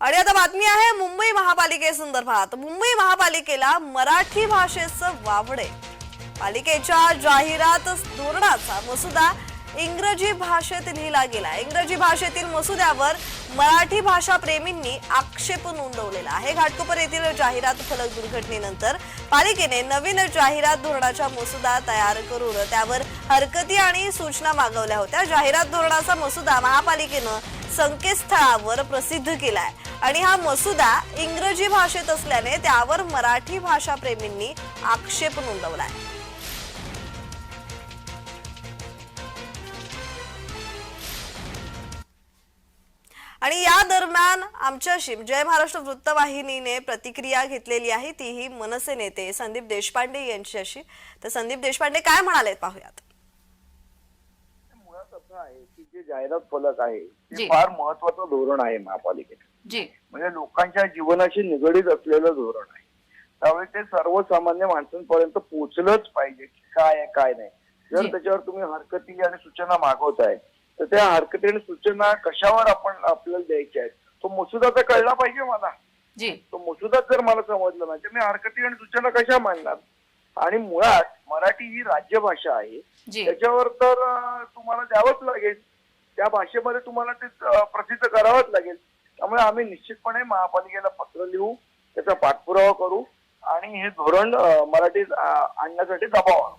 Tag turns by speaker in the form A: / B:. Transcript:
A: आणि आता बातमी आहे मुंबई महापालिकेसंदर्भात. मुंबई महापालिकेला मराठी भाषेचं वावडे. पालिकेच्या जाहिरात धोरणाचा मसुदा इंग्रजी भाषेत लिहिला गेला इंग्रजी भाषेतील मसुद्यावर मराठी भाषा प्रेमींनी आक्षेप नोंदवलेला आहे. घाटकोपर येथील जाहिरात फलक दुर्घटनेनंतर पालिकेने नवीन जाहिरात धोरणाचा मसुदा तयार करून त्यावर हरकती आणि सूचना मागवल्या होत्या. जाहिरात धोरणाचा मसुदा महापालिकेनं संकेतस्थळावर प्रसिद्ध केलाय आणि हा मसुदा इंग्रजी भाषेत असल्याने त्यावर मराठी भाषा प्रेमींनी आक्षेप नोंदवलाय. आणि या दरम्यान आमच्याशी जय महाराष्ट्र वृत्तवाहिनीने प्रतिक्रिया घेतलेली आहे. तीही मनसे नेते संदीप देशपांडे यांच्याशी. तर संदीप देशपांडे काय म्हणाले पाहूयात?
B: मुळात असं आहे की जे जाहिरात फलक आहे. ते फार महत्वाचं धोरण आहे महापालिकेत
C: जी
B: म्हणजे लोकांच्या जीवनाशी निगडीत असलेलं धोरण आहे. त्यामुळे ते सर्वसामान्य माणसांपर्यंत पोहोचलंच पाहिजे की काय आहे काय नाही. जर. त्याच्यावर तुम्ही हरकती आणि सूचना मागवताय तर त्या हरकती आणि सूचना कशावर आपण आपल्याला द्यायच्या आहेत? तो मसुदा तर कळला पाहिजे मला. तो मसुदा जर मला समजला नाही तर मी हरकती आणि सूचना कशा मांडणार? आणि मुळात मराठी ही राज्यभाषा आहे. त्याच्यावर तर तुम्हाला द्यावंच लागेल. त्या भाषेमध्ये तुम्हाला ते प्रसिद्ध करावंच लागेल. त्यामुळे आम्ही निश्चितपणे महापालिकेला पत्र लिहू त्याचा पाठपुरावा करू आणि हे धोरण मराठीत आणण्यासाठी दबाव आणू.